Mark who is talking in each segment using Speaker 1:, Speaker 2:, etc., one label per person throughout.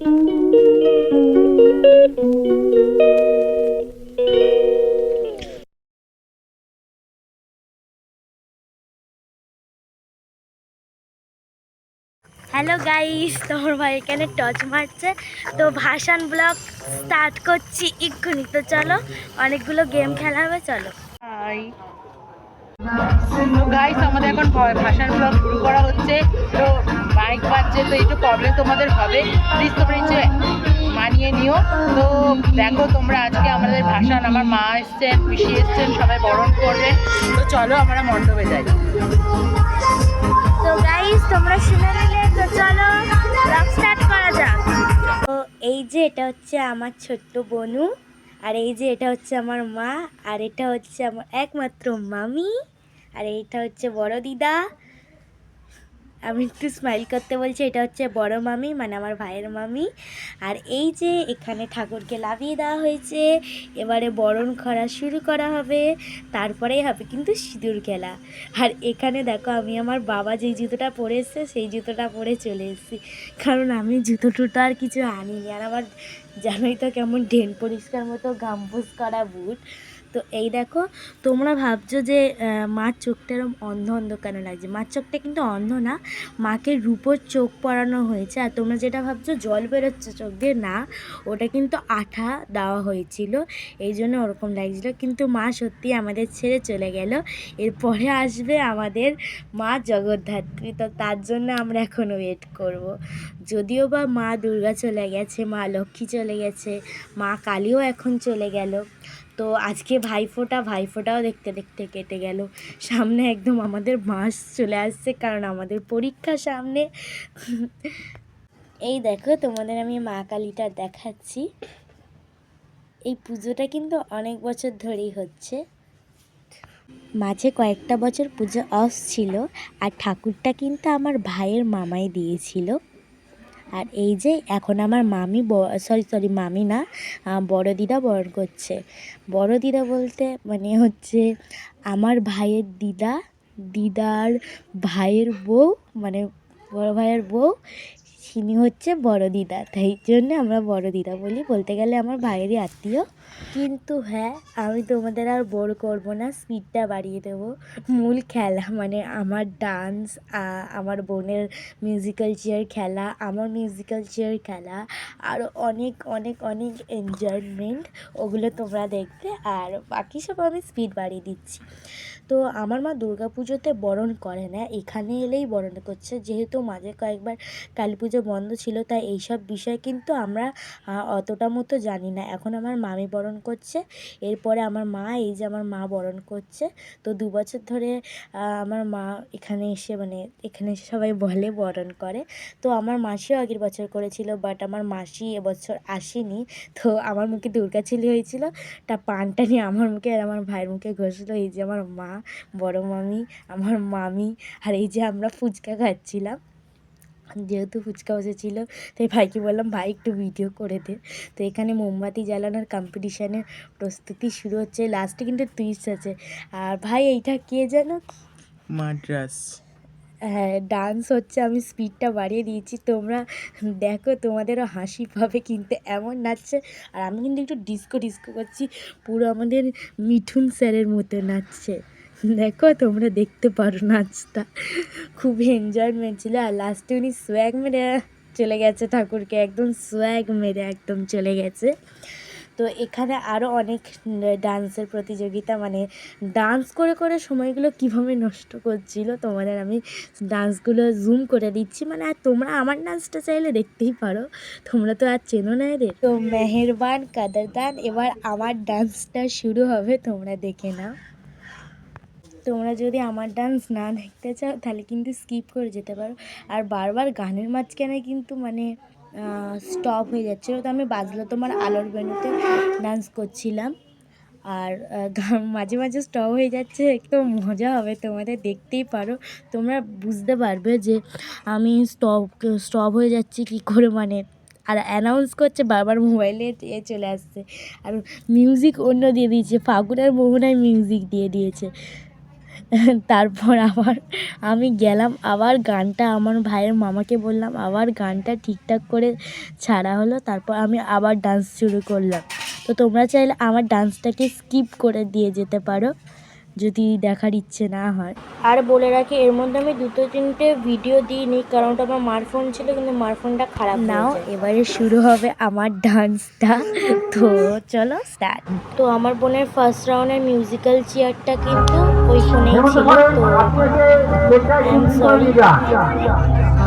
Speaker 1: Hello guys তোমার ভাই এখানে টচ মারছে। তো ভাসান ব্লগ স্টার্ট করছি এক্ষুনি। তো চলো, অনেকগুলো গেম খেলা হবে, চলো।
Speaker 2: গাইস আমাদের এখন ভাষার ব্লগ শুরু করা হচ্ছে। তো মাইক বাজছে, তো একটু প্রবলেম তোমাদের হবে। প্লিজ তোমরা একটু মানিয়ে নিও। তো, দেখো তোমরা আজকে আমাদের ভাষান আমার মা এসছেন, পিসি এসছেন, সবাই বরণ করবেন। তো চলো, আমরা মণ্ডপে যাই।
Speaker 1: তো গাইস তোমরা শুনে নিলে, তো চলো ব্লগ স্টার্ট করা যাক। তো, এই যে, এটা হচ্ছে আমার ছোট্ট বনু। আর এই যে এটা হচ্ছে আমার মা, আর এটা হচ্ছে আমার একমাত্র মামি, আর এইটা হচ্ছে বড় দিদা আমি একটু স্মাইল করতে বলছি, এটা হচ্ছে বড় মামি মানে আমার ভাইয়ের মামি। আর এই যে এখানে ঠাকুরকে লাভিয়ে দেওয়া হয়েছে, এবারে বরণ করা শুরু করা হবে, তারপরেই হবে কিন্তু সিঁদুর খেলা। আর এখানে দেখো, আমি আমার বাবা যেই জুতোটা পরে এসছে, সেই জুতোটা পরে চলে এসেছি। কারণ আমি জুতো টুতো আর কিছু আনিনি। আর আমার জানোই তো কেমন ড্রেন পরিষ্কার মতো গাম্বুজ করা বুট। তো এই দেখো, তোমরা ভাবছ যে মার চোখটা এরকম অন্ধ অন্ধ কেন লাগছে? মার চোখটা কিন্তু অন্ধ না, মাকে রূপোর চোখ পরানো হয়েছে। আর তোমরা যেটা ভাবছ, জল বেরোচ্ছে চোখ দিয়ে, না, ওটা কিন্তু আঠা দেওয়া হয়েছিল। এই জন্য ওরকম লাগছিল। কিন্তু মা সত্যি আমাদের ছেড়ে চলে গেল। এরপরে আসবে আমাদের মা জগদ্ধাত্রী। তো তার জন্য আমরা এখন ওয়েট করব। যদিও বা মা দুর্গা চলে গেছে, মা লক্ষ্মী চলে গেছে, মা কালীও এখন চলে গেল। তো আজকে ভাইফোঁটা, ভাইফোঁটাও দেখতে দেখতে কেটে গেল। সামনে একদম আমাদের মাস চলে আসছে, কারণ আমাদের পরীক্ষা সামনে। এই দেখো, তোমাদের আমি মা কালীটা দেখাচ্ছি। এই পুজোটা কিন্তু অনেক বছর ধরেই হচ্ছে। মাঝে কয়েকটা বছর পুজো অফ ছিল, আর ঠাকুরটা কিন্তু আমার ভাইয়ের মামাই দিয়েছিল। আর এই যে এখন আমার মামি সরি সরি মামি না বড় দিদা বরণ করছে। বড় দিদা বলতে মানে হচ্ছে আমার ভাইয়ের দিদা, দিদার ভাইয়ের বউ মানে বড় ভাইয়ের বউ তিনি হচ্ছে বড় দিদা, তাই জন্য আমরা বড় দিদা বলি। বলতে গেলে আমার ভাইয়েরই আত্মীয়। কিন্তু হ্যাঁ আমি তোমাদের আর বোর করব না স্পিডটা বাড়িয়ে দেবো। মূল খেলা মানে আমার ডান্স আমার বোনের মিউজিক্যাল চেয়ার খেলা, আমার মিউজিক্যাল চেয়ার খেলা আরও অনেক অনেক অনেক এনজয়মেন্ট ওগুলো তোমরা দেখবে। আর বাকি সব আমি স্পিড বাড়িয়ে দিচ্ছি। তো আমার মা দুর্গা পুজোতে বরণ করে না, এখানে এলেই বরণ করছে। যেহেতু মাঝে কয়েকবার কালী পুজো বন্ধ ছিল, তাই এইসব বিষয় কিন্তু আমরা অতটা মতো জানি না। এখন আমার মামি বরণ করছে, এরপরে আমার মা, এই যে আমার মা বরণ করছে, তো দু বছর ধরে আমার মা এখানে এসে মানে এখানে এসে সবাই বলে বরণ করে। তো আমার মাসিও আগের বছর করেছিল বাট আমার মাসি এবছর আসেনি, তো আমার মুখে দুর্গা ছিলি হয়েছিল, তা পানটা নিয়ে আমার মুখে আর আমার ভাইয়ের মুখে ঘষলো, এই যে আমার মা, বড় মামি, আমার মামি, আর এই যে আমরা ফুচকা খাচ্ছিলাম। যেহেতু ফুচকা বসেছিল তাই ভাইকে বললাম ভাই একটু ভিডিও করে দে। তো এখানে মোমবাতি জ্বালানোর কম্পিটিশানের প্রস্তুতি শুরু হচ্ছে লাস্টে কিন্তু টুইস্ট আছে। আর ভাই এইটা কে যেন
Speaker 3: মাদ্রাস
Speaker 1: হ্যাঁ ডান্স হচ্ছে আমি স্পিডটা বাড়িয়ে দিয়েছি। তোমরা দেখো তোমাদেরও হাসি পাবে কিন্তু এমন নাচছে। আর আমি কিন্তু একটু ডিস্কো ডিস্কো করছি পুরো আমাদের মিঠুন স্যারের মতো নাচছে। দেখো, তোমরা দেখতে পারো নাচটা। খুবই এনজয়মেন্ট ছিল। আর লাস্টে উনি সোয়াগ মেরে চলে গেছে ঠাকুরকে। একদম সোয়াগ মেরে একদম চলে গেছে। তো এখানে আরও অনেক ডান্সের প্রতিযোগিতা মানে ডান্স করে করে সময়গুলো কীভাবে নষ্ট করছিল, তোমাদের আমি ডান্সগুলো জুম করে দিচ্ছি। মানে আর তোমরা আমার ডান্সটা চাইলে দেখতেই পারো। তোমরা তো আর চেনো না এদের। তো মেহেরবান, কাদারদান, এবার আমার ডান্সটা শুরু হবে, তোমরা দেখে নাও। তোমরা যদি আমার ডান্স না দেখতে চাও, তাহলে কিন্তু স্কিপ করে যেতে পারো। আর বারবার গানের মাঝখানে কিন্তু মানে স্টপ হয়ে যাচ্ছিল। তো আমি বাজলো তোমার আলোর বেনুতে ডান্স করছিলাম। আর মাঝে মাঝে স্টপ হয়ে যাচ্ছে। একটু মজা হবে, তোমাদের দেখতেই পারো। তোমরা বুঝতে পারবে যে আমি স্টপ স্টপ হয়ে যাচ্ছি কী করে মানে। আর অ্যানাউন্স করছে, বারবার মোবাইলে এ চলে আসছে। আর মিউজিক অন্য দিয়ে দিয়েছে। ফাগুনের মোহনায় মিউজিক দিয়ে দিয়েছে। তারপর আবার আমি গেলাম আবার গানটা আমার ভাইয়ের মামাকে বললাম আবার গানটা ঠিকঠাক করে ছাড়া হলো তারপর আমি আবার ডান্স শুরু করলাম। তো তোমরা চাইলে আমার ডান্সটাকে স্কিপ করে দিয়ে যেতে পারো যদি দেখার ইচ্ছে না হয়। আর বলে রাখি এর মধ্যে আমি দুটো তিনটে ভিডিও দিইনি কারণ ওটা আমার মার ফোন ছিল কিন্তু মার ফোনটা খারাপ নাও এবারে শুরু হবে আমার ডান্সটা তো চলো স্টার্ট তো আমার বোনের ফার্স্ট রাউন্ডের মিউজিক্যাল চেয়ারটা কিন্তু ওই ফোনেই ছিল তো I'm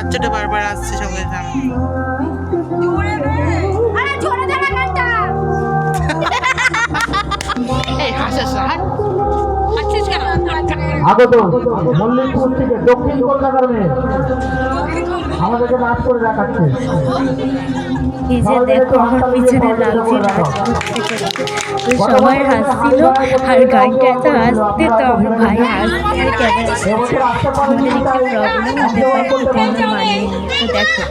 Speaker 2: বাচ্চাটা বারবার আসছে সঙ্গে কেন?
Speaker 3: আগত মল্লিকপুর থেকে দক্ষিণ কলকাতার মেয়ে। আমাদেরকে নাচ করে দেখাচ্ছে
Speaker 1: এই যে দেখো আমার পিছনে লাগছে সবাই হাসছিল আর গানটা এত হাসতে তো আমার ভাই হাসতে আমাদের একটু প্রবলেম হতে পারে তো তোমরা মানিয়ে তো দেখো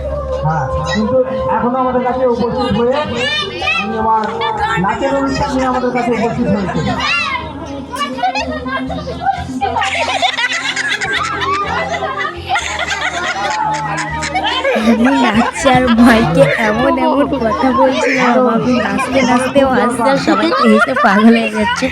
Speaker 3: হ্যাঁ কিন্তু এখনও আমাদের কাছে উপস্থিত হয়ে উনি আমার নাচের অনুষ্ঠান নিয়ে আমাদের কাছে উপস্থিত হয়েছে Thank you.
Speaker 1: আমি নাচছি আর ভাইকে এমন এমন কথা বলছিলাম আমি নাচতে নাচতেও হাসতে আর সবাইকে হেসে পাগল হয়ে যাচ্ছে।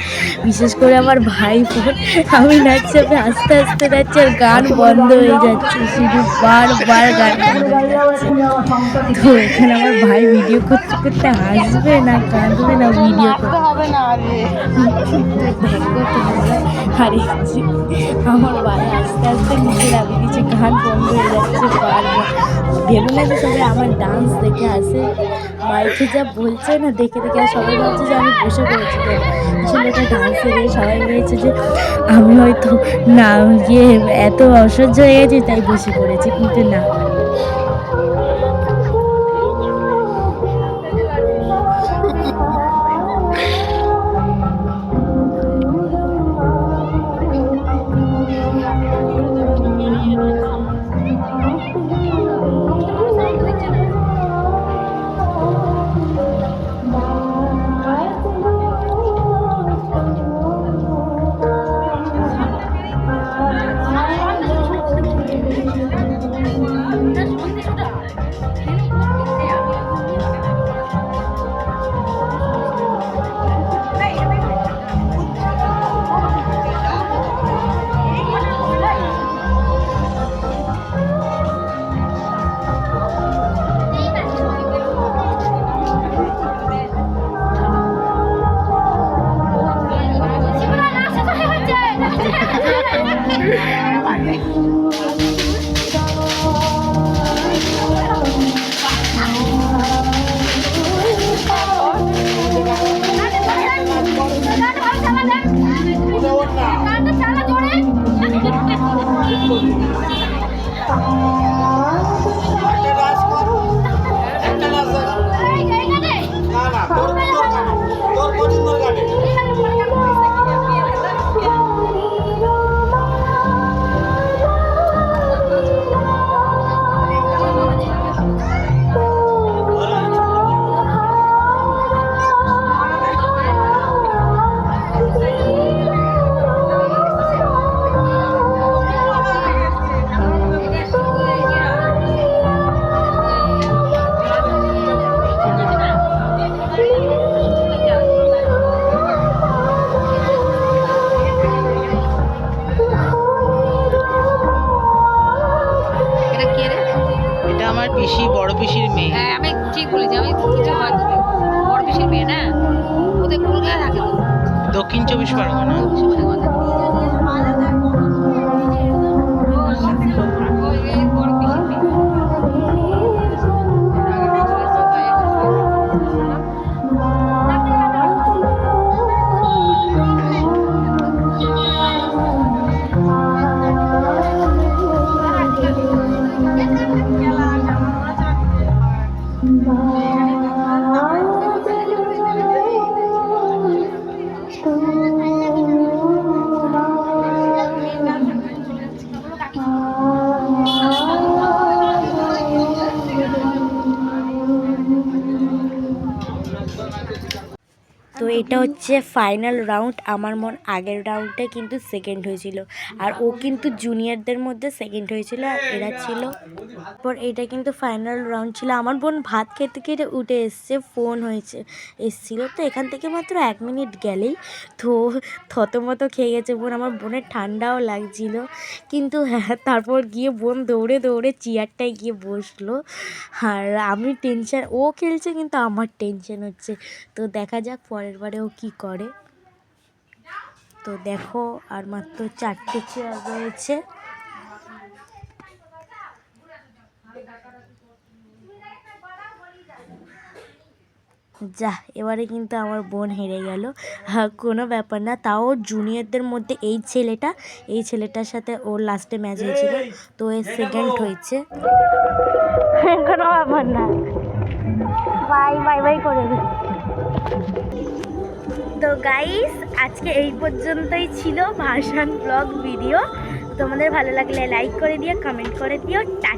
Speaker 1: বিশেষ করে আমার ভাই বোন। আমি নাচছি আমি আস্তে আস্তে নাচছি আর গান বন্ধ হয়ে যাচ্ছে। শুধু বারবার গান বন্ধ হয়ে যাচ্ছে। তো এখানে আমার ভাই ভিডিও করতে করতে হাসবে না কাঁদবে না ভিডিও করতে
Speaker 2: আরে।
Speaker 1: আমার ভাই আস্তে আস্তে নিচে নামিয়ে দিচ্ছে গান বন্ধ হয়ে যাচ্ছে বারবার ভেবে না যে সবাই আমার ডান্স দেখে আসে, মাইকে যা বলছে না, দেখে দেখে আর সবাই ভাবছে যে আমি বসে পড়েছি। ছেলেটা ডান্স ডান্সে সবাই ভেবেছে যে, আমি হয়তো না গিয়ে এত অসহ্য হয়ে গেছি, তাই বসে পড়েছি। কিন্তু না।
Speaker 2: আমার পিসি বড় পিসির মেয়ে।
Speaker 4: হ্যাঁ আমি ঠিক বলেছি আমি কিছু হয় বড় পিসির মেয়ে না? ওদের কলকাতা থাকে তো
Speaker 2: দক্ষিণ চব্বিশ পরগনা।
Speaker 1: এটা হচ্ছে ফাইনাল রাউন্ড আমার মন আগের রাউন্ডে কিন্তু সেকেন্ড হয়েছিল। আর ও কিন্তু জুনিয়রদের মধ্যে সেকেন্ড হয়েছিল, আর এরা ছিল। পর এটা কিন্তু ফাইনাল রাউন্ড ছিল। আমার বোন ভাত খেতে খেতে উঠে এসছে ফোন হয়েছে, এসছিল। তো এখান থেকে মাত্র এক মিনিট গেলেই তো থতমতো খেয়ে গেছে বোন। আমার বোনের ঠান্ডাও লাগছিল। কিন্তু হ্যাঁ তারপর গিয়ে বোন দৌড়ে দৌড়ে চেয়ারটায় গিয়ে বসল। আর আমি টেনশন ও খেলছে কিন্তু আমার টেনশন হচ্ছে। তো দেখা যাক পরের বারে ও কী করে? তো দেখো আর মাত্র চারটে চেয়ার রয়েছে। যা এবারে কিন্তু আমার বোন হেরে গেল। হ্যাঁ কোনো ব্যাপার না তাও জুনিয়রদের মধ্যে এই ছেলেটা এই ছেলেটার সাথে ওর লাস্টে ম্যাচ হয়েছিল। তো এ সেকেন্ড হয়েছে। কোনো ব্যাপার না। বাই বাই বাই করে গাইস আজকে এই পর্যন্তই ছিল ভাসান ব্লগ ভিডিও। তোমাদের ভালো লাগলে লাইক করে দিও কমেন্ট করে দিও, টাটা।